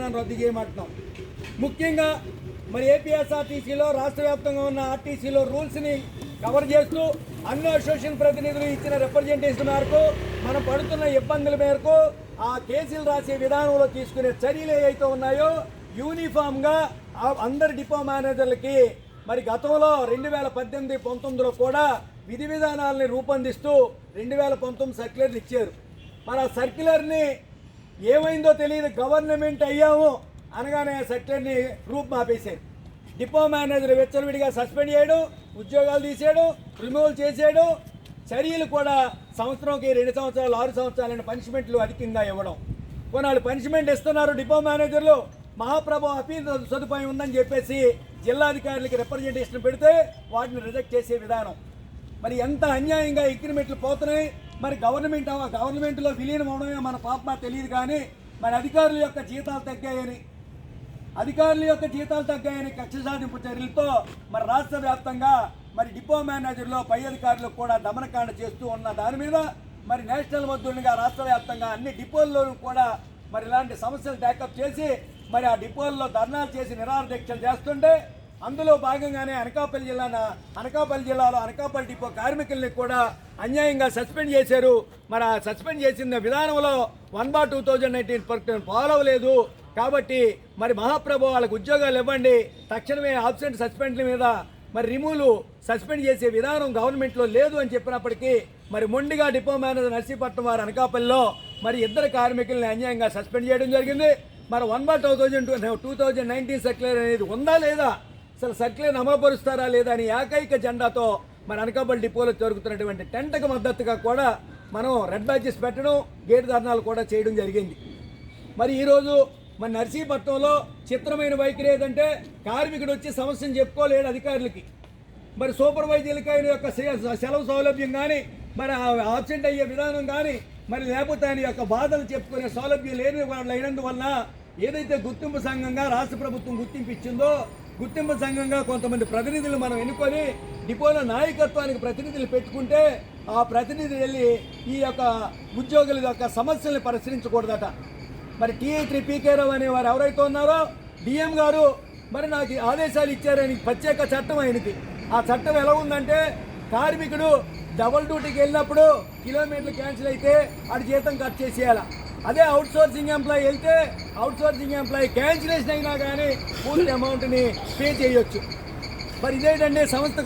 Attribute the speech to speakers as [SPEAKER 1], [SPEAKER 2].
[SPEAKER 1] రద్దు చేయమంటున్నాం. ముఖ్యంగా మరి ఏపీఎస్ఆర్టీసీలో రాష్ట్ర వ్యాప్తంగా ఉన్న ఆర్టీసీలో రూల్స్ని కవర్ చేస్తూ అన్ని అసోసియేషన్ ప్రతినిధులు ఇచ్చిన రిప్రజెంటేషన్ మేరకు మనం పడుతున్న ఇబ్బందుల మేరకు ఆ కేసులు రాసే విధానంలో తీసుకునే చర్యలు ఏవైతే ఉన్నాయో యూనిఫామ్గా ఆ అందరి డిపో మేనేజర్లకి మరి గతంలో రెండు వేల పద్దెనిమిది పంతొమ్మిదిలో కూడా విధి విధానాలని రూపొందిస్తూ రెండు వేల పంతొమ్మిది సర్క్యులర్లు ఇచ్చారు. మరి ఆ సర్క్యులర్ని ఏమైందో తెలియదు గవర్నమెంట్ అయ్యాము అనగానే సెక్టర్ని రూప్ మాపేశారు. డిపో మేనేజర్ వెచ్చలవిడిగా సస్పెండ్ చేయడం ఉద్యోగాలు తీసేయడం రిమూవల్ చేసేయడం చర్యలు కూడా సంవత్సరంకి రెండు సంవత్సరాలు ఆరు సంవత్సరాలైన పనిష్మెంట్లు అధికంగా ఇవ్వడం. కొన్నాళ్ళు పనిష్మెంట్ ఇస్తున్నారు డిపో మేనేజర్లు మహాప్రభు అపీల్ సదుపాయం ఉందని చెప్పేసి జిల్లాధికారులకి రిప్రజెంటేషన్ పెడితే వాటిని రిజెక్ట్ చేసే విధానం. మరి ఎంత అన్యాయంగా ఇంక్రిమెంట్లు పోతున్నాయి మరి గవర్నమెంట్ గవర్నమెంట్లో విలీనం అవడమే మన పాప తెలియదు కానీ మరి అధికారుల యొక్క జీతాలు తగ్గాయని అధికారుల యొక్క జీతాలు తగ్గాయని కక్ష సాధింపు చర్యలతో మరి రాష్ట్ర వ్యాప్తంగా మరి డిపో మేనేజర్లో పై అధికారులకు కూడా దమనకాండ చేస్తూ ఉన్న దాని మీద మరి నేషనల్ మద్దతుగా రాష్ట్ర వ్యాప్తంగా అన్ని డిపోల్లోనూ కూడా మరి ఇలాంటి సమస్యలు ట్యాకప్ చేసి మరి ఆ డిపోల్లో ధర్నాలు చేసి నిరాహార దీక్షలు చేస్తుంటే అందులో భాగంగానే అనకాపల్లి జిల్లా అనకాపల్లి జిల్లాలో అనకాపల్లి డిపో కార్మికుల్ని కూడా అన్యాయంగా సస్పెండ్ చేశారు. మరి ఆ సస్పెండ్ చేసిన విధానంలో one bar two thousand nineteen follow అవ్వలేదు. కాబట్టి మరి మహాప్రభు వాళ్ళకు ఉద్యోగాలు ఇవ్వండి. తక్షణమే ఆబ్సెంట్ సస్పెండ్ల మీద మరి రిమూవ్లు సస్పెండ్ చేసే విధానం గవర్నమెంట్లో లేదు అని చెప్పినప్పటికీ మరి మొండిగా డిపో మేనేజర్ నర్సీపట్నం వారు అనకాపల్లిలో మరి ఇద్దరు కార్మికుల్ని అన్యాయంగా సస్పెండ్ చేయడం జరిగింది. మరి one bar two thousand two thousand nineteen secular అనేది ఉందా లేదా అసలు సర్క్యులర్ అమలుపరుస్తారా లేదా అని ఏకైక జెండాతో మన అనకాపల్లి డిపోలో జరుగుతున్నటువంటి టెంట్కి మద్దతుగా కూడా మనం రెడ్ బ్యాచెస్ పెట్టడం గేట్ ధర్నాలు కూడా చేయడం జరిగింది. మరి ఈరోజు మన నర్సీపట్నంలో చిత్రమైన వైఖరి ఏదంటే కార్మికుడు వచ్చి సమస్యను చెప్పుకోలేడు అధికారులకి. మరి సూపర్వైజర్లకి ఆయన యొక్క సెలవు సౌలభ్యం కానీ మరి ఆబ్సెంట్ అయ్యే విధానం కానీ మరి లేకపోతే ఆయన యొక్క బాధలు చెప్పుకునే సౌలభ్యం లేని వాళ్ళు అయినందువల్ల ఏదైతే గుర్తింపు సంఘంగా రాష్ట్ర ప్రభుత్వం గుర్తింపు ఇచ్చిందో గుర్తింపు సంఘంగా కొంతమంది ప్రతినిధులు మనం ఎన్నుకొని డిపోల నాయకత్వానికి ప్రతినిధులు పెట్టుకుంటే ఆ ప్రతినిధి వెళ్ళి ఈ యొక్క ఉద్యోగుల యొక్క సమస్యల్ని పరిశీలించకూడదట. మరి టీఐ త్రీ పీకే రావు అనే వారు ఎవరైతే ఉన్నారో డిఎం గారు మరి నాకు ఆదేశాలు ఇచ్చారని ప్రత్యేక చట్టం ఆయనకి ఆ చట్టం ఎలా ఉందంటే కార్మికుడు డబుల్ డ్యూటీకి వెళ్ళినప్పుడు కిలోమీటర్లు క్యాన్సిల్ అయితే ఆడి జీతం కట్ చేసేయాలి. అదే అవుట్ సోర్సింగ్ ఎంప్లాయీ వెళ్తే అవుట్ సోర్సింగ్ ఎంప్లాయీ క్యాన్సిలేషన్ అయినా కానీ పూర్తి అమౌంట్ని పే చేయొచ్చు. మరి ఇదేంటంటే సంస్థకు